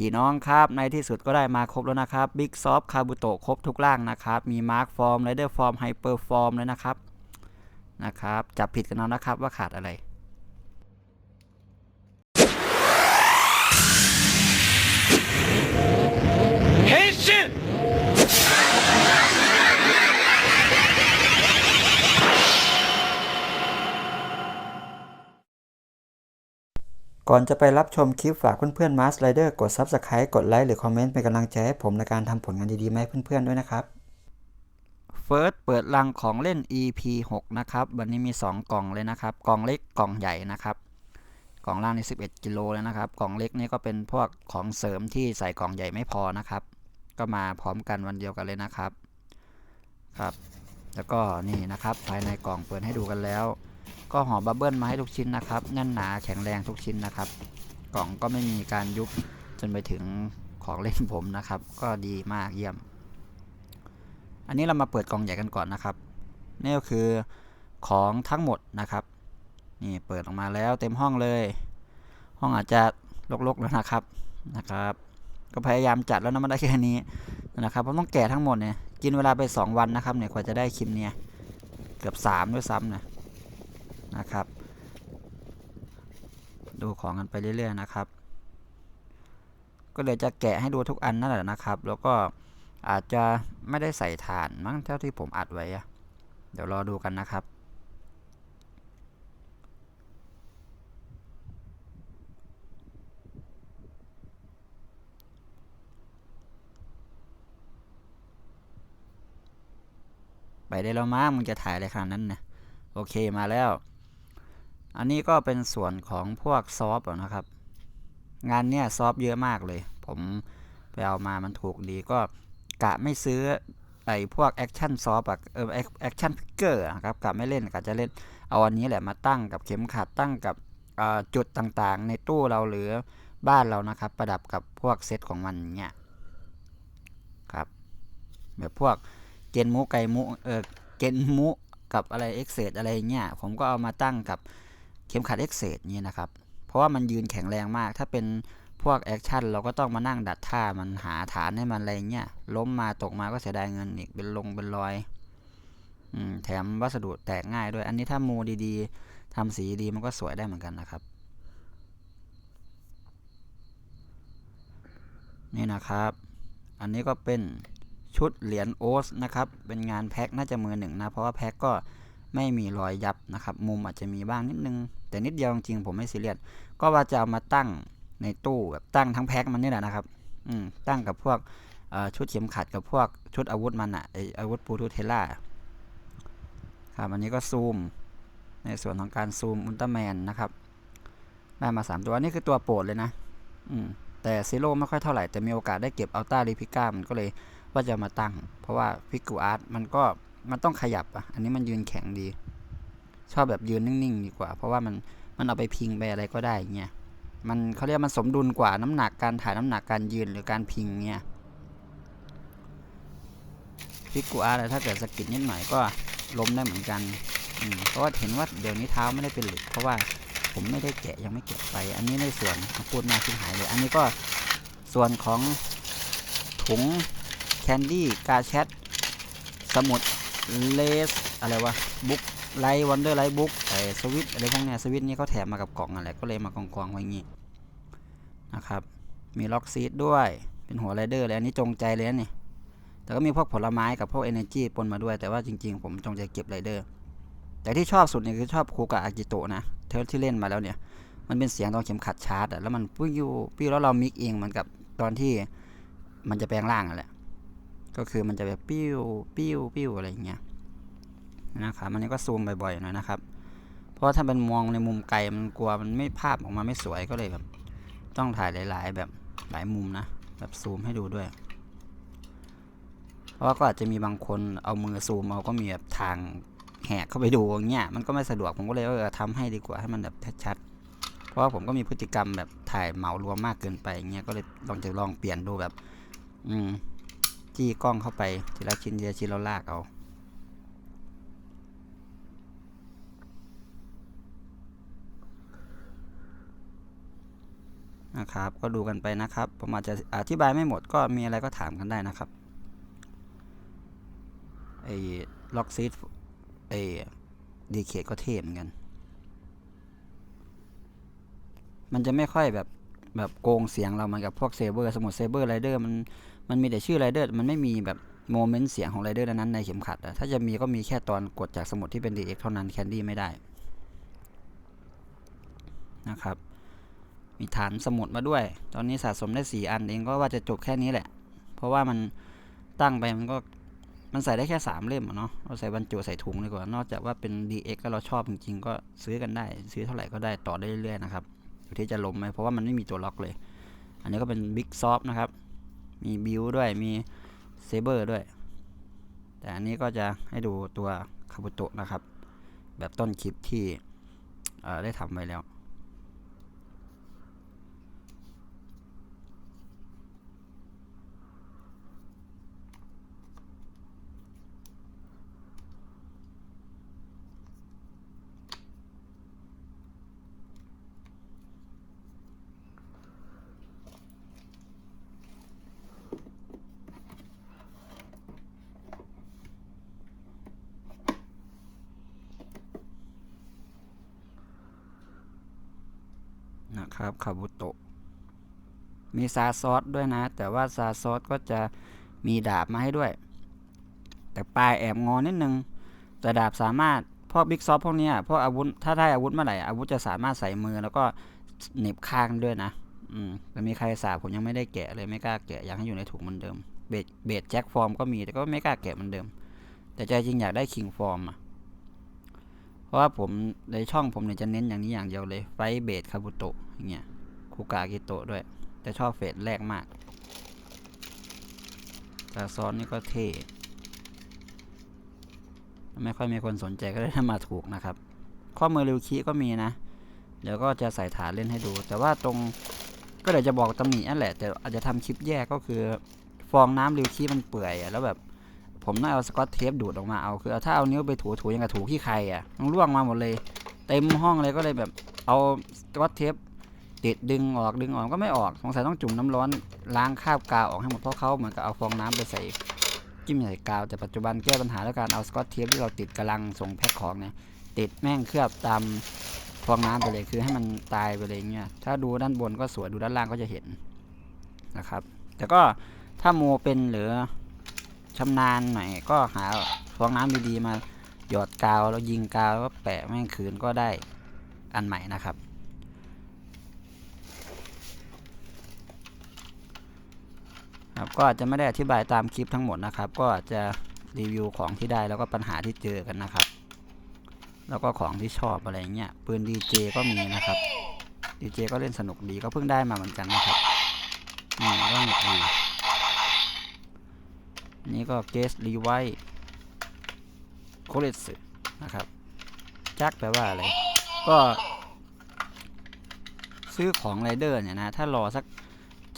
พี่น้องครับในที่สุดก็ได้มาครบแล้วนะครับบิ๊กซอฟคาบุโตะครบทุกร่างนะครับ มีมาร์คฟอร์มไรเดอร์ฟอร์มไฮเปอร์ฟอร์มเลยนะครับนะครับ จับผิดกันเอานะครับว่าขาดอะไร ก่อนจะไปรับชมคลิปฝากเพื่อนๆมาสไลเดอร์กด Subscribe กดไลค์หรือคอมเมนต์เป็นกำลังใจให้ผมในการทำผลงานดีๆมาให้เพื่อนๆ ด้วยนะครับเฟิร์สเปิดรังของเล่น EP 6 นะครับ วันนี้มี 2 กล่องเลยนะครับ กล่องเล็กกล่องใหญ่นะครับ กล่องล่างนี่11 กิโลเลยนะครับ กล่องเล็กนี่ก็เป็นพวกของเสริมที่ใส่กล่องใหญ่ไม่พอนะครับ ก็มาพร้อมกันวันเดียวกันเลยนะครับ ครับ แล้วก็นี่นะครับ ภายในกล่องเปิดให้ดูกันแล้ว ก็ห่อบับเบิ้ลมาให้ทุกชิ้นนะครับแน่นหนาแข็งแรงทุกชิ้นนะครับ กล่องก็ไม่มีการยุบจนไปถึงของเล่นผมนะครับ ก็ดีมากเยี่ยม อันนี้เรามาเปิดกล่องใหญ่กันก่อนนะครับนี่ก็คือของทั้งหมดนะครับ นี่เปิดออกมาแล้วเต็มห้องเลย ห้องอาจจะรกๆแล้วนะครับนะครับ ก็พยายามจัดแล้วนะมันได้แค่นี้นะครับเพราะต้องแกะทั้งหมดเนี่ยกินเวลาไป 2 วันนะครับเนี่ยกว่าจะได้คลิปเนี่ยเกือบ3ด้วยซ้ำนะ นะครับ ดูของกันไปเรื่อยๆนะครับ ก็เลยจะแกะให้ดูทุกอันนั่นแหละนะครับ แล้วก็อาจจะไม่ได้ใส่ฐานมั้งเท่าที่ผมอัดไว้เดี๋ยวรอดูกันนะครับไปได้แล้วมั้งมึงจะถ่ายอะไรขนาดนั้นเนี่ยโอเคมาแล้ว อันนี้ก็เป็นส่วนของพวกซอฟต์นะครับ งานเนี้ยซอฟต์เยอะมากเลย ผมไปเอามามันถูกดีก็กะไม่ซื้อไอ้พวกแอคชั่นซอฟต์อะเออแอคชั่นพิกเกอร์ครับกะไม่เล่นกะจะเล่นเอาอันนี้แหละมาตั้งกับเข็มขัดตั้งกับจุดต่างๆ ในตู้เราหรือบ้านเรานะครับ ประดับกับพวกเซตของมันเนี่ยครับแบบพวกเกนมุไกมุเออเกนมุกับอะไรเอ็กเซดอะไรเงี้ยผมก็เอามาตั้งกับ เข็มขัดเอ็กเซดนี่นะครับ เพราะว่ามันยืนแข็งแรงมาก ถ้าเป็นพวกแอคชั่นเราก็ต้องมานั่งดัดท่ามันหาฐานให้มันอะไรเงี้ย ล้มมาตกมาก็เสียดายเงินอีกเป็นลงเป็นรอยอมแถมวัสดุแตกง่ายด้วย อันนี้ถ้ามูดีๆทำสีดีมันก็สวยได้เหมือนกันนะครับ นี่นะครับ อันนี้ก็เป็นชุดเหรียญโอสนะครับ เป็นงานแพ็คน่าจะมือหนึ่งนะ เพราะว่าแพ็คก็ ไม่มีรอยยับนะครับ มุมอาจจะมีบ้างนิดนึง แต่นิดเดียวจริงผมไม่ซีเรียสก็ว่าจะเอามาตั้งในตู้แบบตั้งทั้งแพ็คมันนี่แหละนะครับ อืมตั้งกับพวกชุดเข็มขัดกับพวกชุดอาวุธมันอะไออาวุธปูทูเทล่าครับอันนี้ก็ซูม ในส่วนของการซูมอุลตร้าแมนนะครับ ได้มา 3 ตัวอันนี้คือตัวโปรดเลยนะ อืมแต่ซีโร่ไม่ค่อยเท่าไหร่ แต่มีโอกาสได้เก็บอัลต้ารีพิก้ามันก็เลยว่าจะมาตั้ง เพราะว่าพิกูอาร์ตมันก็ มันต้องขยับอะ อันนี้มันยืนแข็งดี ชอบแบบยืนนิ่งๆดีกว่า เพราะว่ามันมันเอาไปพิงไปอะไรก็ได้เงี้ย มันเขาเรียกมันสมดุลกว่าน้ำหนักการถ่ายน้ำหนักการยืนหรือการพิงเงี้ยพิกูอาร์ถ้าเกิดสกิดนิดหน่อยก็ล้มได้เหมือนกันเพราะว่าเห็นว่าเดี๋ยวนี้เท้าไม่ได้เป็นหล็กเพราะว่าผมไม่ได้แกะยังไม่แกะไป อันนี้ในส่วนพูดมากที่หายเลย อันนี้ก็ส่วนของถุงแคนดี้กาแชทสมุด เลสอะไรวะบุ๊กไลท์วันเดอร์ไลท์บุ๊กไอสวิตอะไรพวกเนี้ยสวิตนี้เขาแถมมากับกล่องอะไรก็เลยมากองกองๆไว้อย่างงี้นะครับ มีล็อกซีดด้วยเป็นหัวไรเดอร์เลยอันนี้จงใจเลยนะนี่แต่ก็มีพวกผลไม้กับพวกเอเนจีปนมาด้วยแต่ว่าจริงๆ ผมจงใจเก็บไรเดอร์ แต่ที่ชอบสุดเนี่ยคือชอบคูกะอากิโตะนะเทลที่เล่นมาแล้วเนี่ยมันเป็นเสียงตอนเข็มขัดชาร์จอะแล้วมันปิ้วปิ้วแล้วเรามิกเองเหมือนกับตอนที่มันจะแปลงร่างอะแหละ ก็คือมันจะแบบปิ้วปิ้วปิ้วอะไรอย่างเงี้ยนะครับอันนี้ก็ซูมบ่อยๆหน่อยนะครับ เพราะว่าถ้าเป็นมองในมุมไกลมันกลัวมันไม่ภาพออกมาไม่สวยก็เลยแบบ ต้องถ่ายหลาย ๆ แบบหลายมุมนะ แบบซูมให้ดูด้วย เพราะว่าก็อาจจะมีบางคนเอามือซูมเอาก็มีแบบทางแหกเข้าไปดูอย่างเงี้ยมันก็ไม่สะดวกผมก็เลยว่าเออทำให้ดีกว่าให้มันแบบชัดๆเพราะว่าผมก็มีพฤติกรรมแบบถ่ายเหมารวมมากเกินไปอย่างเงี้ยก็เลยลองจะลองเปลี่ยนดูแบบ อืม จี้กล้องเข้าไป ทีละชิ้นทีละชิ้นเราลากเอานะครับก็ดูกันไปนะครับผมอาจจะอธิบายไม่หมดก็มีอะไรก็ถามกันได้นะครับไอ้ล็อกซีดไอ้ดีเคก็เท่เหมือนกัน มันจะไม่ค่อยแบบแบบโกงเสียงเราเหมือนกับพวกเซเบอร์สมุดเซเบอร์ไรเดอร์มัน มันมีแต่ชื่อไรเดอร์มันไม่มีแบบโมเมนต์เสียงของไรเดอร์นั้นในเข็มขัด ถ้าจะมีก็มีแค่ตอนกดจากสมุดที่เป็น DX เท่านั้นแคนดี้ไม่ได้นะครับ มีฐานสมุดมาด้วย ตอนนี้สะสมได้ 4 อันเองก็ว่าจะจบแค่นี้แหละ เพราะว่ามันตั้งไปมันก็มันใส่ได้แค่ 3 เล่มเนาะเราใส่บรรจุใส่ถุงดีกว่า นอกจากว่าเป็น DX ก็เราชอบจริงๆ ก็ซื้อกันได้ ซื้อเท่าไหร่ก็ได้ต่อได้เรื่อยๆนะครับอยู่ที่จะล้มไหมเพราะว่ามันไม่มีตัวล็อกเลย อันนี้ก็เป็นบิ๊กซอฟนะครับ มีบิวด้วยมีเซเบอร์ด้วย แต่อันนี้ก็จะให้ดูตัวคาบุโตะนะครับ แบบต้นคลิปที่ได้ทำไว้แล้ว นะครับคาบุโตะมีซาซอสด้วยนะ แต่ว่าซาซอสก็จะมีดาบมาให้ด้วย แต่ปลายแอบงอนิดนึง แต่ดาบสามารถพวกบิ๊กซอฟพวกเนี้ยพวกอาวุธถ้าได้อาวุธเมื่อไหร่อาวุธจะสามารถใส่มือแล้วก็เหน็บข้างด้วยนะ อืมแต่มีใครสาบผมยังไม่ได้แกะเลยไม่กล้าแกะอยากให้อยู่ในถุงเหมือนเดิมเบดเบดแจ็คฟอร์มก็มีแต่ก็ไม่กล้าแกะเหมือนเดิม แต่ใจจริงอยากได้คิงฟอร์มอะเพราะว่าผมในช่องผมเนี่ยจะเน้นอย่างนี้อย่างเดียวเลยไฟเบดคาบุโตะ อย่างเงี้ยคูกากิโตะด้วย แต่ชอบเฟสแรกมากซาซอนนี่ก็เท่ไม่ค่อยมีคนสนใจก็เลยทำมาถูกนะครับ ข้อมือริวคิก็มีนะ เดี๋ยวก็จะใส่ฐานเล่นให้ดู แต่ว่าตรงก็เดี๋ยวจะบอกตำหนินั่นแหละ แต่อาจจะทำคลิปแยกก็คือ ฟองน้ำริวคิมันเปื่อยอะแล้วแบบ ผมต้องเอาสกอตเทปดูดออกมาเอาคือเอาถ้าเอานิ้วไปถูถูยังกับถูขี้ใครอะมันร่วงมาหมดเลย เต็มห้องเลยก็เลยแบบเอาสกอตเทป ติดดึงออกดึงออกก็ไม่ออกสงสัยต้องจุ่มน้ำร้อนล้างคราบกาวออกให้หมดเพราะเขาเหมือนกับเอาฟองน้ำไปใส่จิ้มใส่กาวแต่ปัจจุบันแก้ปัญหาด้วยการเอาสกอตเทปที่เราติดกำลังส่งแพ็คของเนี่ยติดแม่งเคลือบตามฟองน้ำไปเลยคือให้มันตายไปเลยเงี้ยถ้าดูด้านบนก็สวยดูด้านล่างก็จะเห็นนะครับ แต่ก็ถ้าโมเป็นหรือชำนาญหน่อยก็หาฟองน้ำดีๆมาหยอดกาวแล้วยิงกาวแล้วแปะแม่งคืนก็ได้อันใหม่นะครับ ครับก็อาจจะไม่ได้อธิบายตามคลิปทั้งหมดนะครับ ก็จะรีวิวของที่ได้แล้วก็ปัญหาที่เจอกันนะครับ แล้วก็ของที่ชอบอะไรเงี้ยปืนดีเจก็มีนะครับดีเจก็เล่นสนุกดีก็เพิ่งได้มาเหมือนกันนะครับอืมก็สนุกดีนี่ก็เกสรีไวโคเลสนะครับจักแปลว่าอะไรก็ ซื้อของไรเดอร์เนี่ยนะ ถ้ารอสัก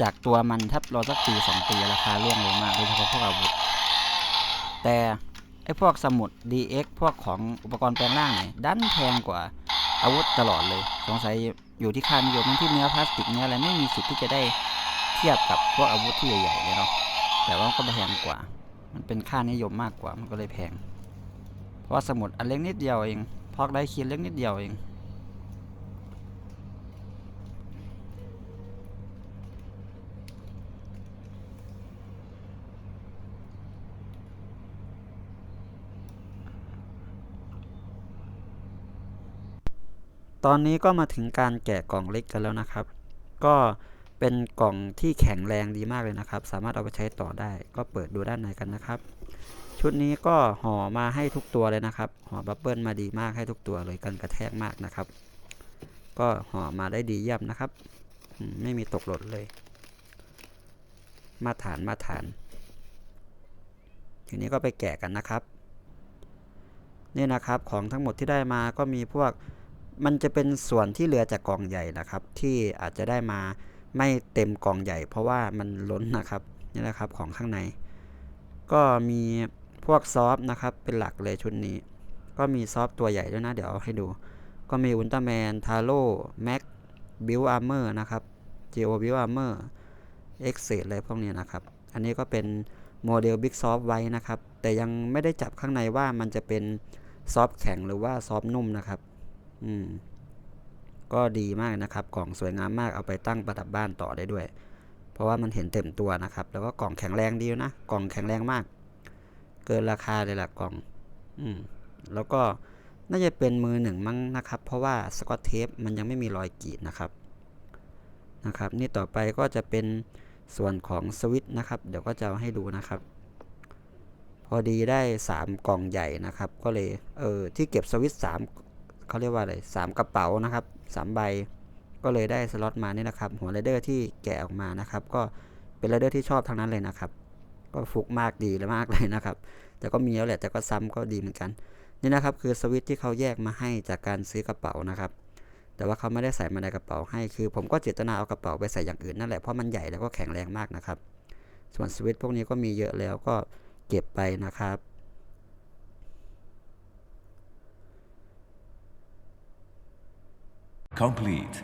จากตัวมันถ้ารอสักปีสองปีราคาร่วงลงมากโดยเฉพาะพวกอาวุธ แต่ไอ้พวกสมุด DX พวกของอุปกรณ์แปลงร่างเนี่ยดันแพงกว่าอาวุธตลอดเลยสงสัยอยู่ที่ค่านิยมที่เนื้อพลาสติกเนื้ออะไรไม่มีสิทธิ์ที่จะได้เทียบกับพวกอาวุธที่ใหญ่ๆเลยเนาะแต่ว่าก็แพงกว่า มันเป็นค่านิยมมากกว่ามันก็เลยแพง เพราะว่าสมุดอันเล็กนิดเดียวเองพอกได้คีนเล็กนิดเดียวเอง ตอนนี้ก็มาถึงการแกะกล่องเล็กกันแล้วนะครับ ก็เป็นกล่องที่แข็งแรงดีมากเลยนะครับ สามารถเอาไปใช้ต่อได้ ก็เปิดดูด้านในกันนะครับ ชุดนี้ก็ห่อมาให้ทุกตัวเลยนะครับห่อบับเบิลมาดีมากให้ทุกตัวเลยกันกระแทกมากนะครับ ก็ห่อมาได้ดีเยี่ยมนะครับไม่มีตกหล่นเลย มาฐานมาฐาน ทีนี้ก็ไปแกะกันนะครับ นี่นะครับของทั้งหมดที่ได้มาก็มีพวก มันจะเป็นส่วนที่เหลือจากกองใหญ่นะครับ ที่อาจจะได้มาไม่เต็มกองใหญ่ เพราะว่ามันล้นนะครับนี่นะครับของข้างใน ก็มีพวกซอฟต์นะครับเป็นหลักเลยชุดนี้ ก็มีซอฟต์ตัวใหญ่ด้วยนะ เดี๋ยวเอาให้ดู ก็มีอุลตร้าแมนทาโร่แม็กบิลอาร์เมอร์นะครับ Geo v i w Armor e x c e อะไรพวกนี้นะครับ อันนี้ก็เป็นโมเดล Big Soft ไว้นะครับ แต่ยังไม่ได้จับข้างในว่ามันจะเป็นซอฟแข็งหรือว่าซอฟนุ่มนะครับ อืม ก็ดีมากนะครับ กล่องสวยงามมากเอาไปตั้งประดับบ้านต่อได้ด้วย เพราะว่ามันเห็นเต็มตัวนะครับ แล้วก็กล่องแข็งแรงดีนะ กล่องแข็งแรงมาก เกินราคาเลยละกล่อง อืม แล้วก็น่าจะเป็นมือหนึ่งมั้งนะครับ เพราะว่าสกอตเทปมันยังไม่มีรอยกรีดนะครับนะครับ นี่ต่อไปก็จะเป็นส่วนของสวิตช์นะครับ เดี๋ยวก็จะให้ดูนะครับ พอดีได้ 3 กล่องใหญ่นะครับ ก็เลยเออที่เก็บสวิตช์3 เขาเรียกว่าอะไรสามกระเป๋านะครับสามใบ ก็เลยได้สล็อตมานี่นะครับ หัวไรเดอร์ที่แกะออกมานะครับ ก็เป็นไรเดอร์ที่ชอบทั้งนั้นเลยนะครับ ก็ฟุกมากดีเลยมากเลยนะครับ แต่ก็มีแล้วแหละแต่ก็ซ้ำก็ดีเหมือนกันนี่นะครับคือสวิตที่เขาแยกมาให้จากการซื้อกระเป๋านะครับ แต่ว่าเขาไม่ได้ใส่มาในกระเป๋าให้ คือ ผมก็เจตนาเอากระเป๋าไปใส่อย่างอื่นนั่นแหละเพราะมันใหญ่แล้วก็แข็งแรงมากนะครับ ส่วนสวิตพวกนี้ก็มีเยอะแล้วก็เก็บไปนะครับ complete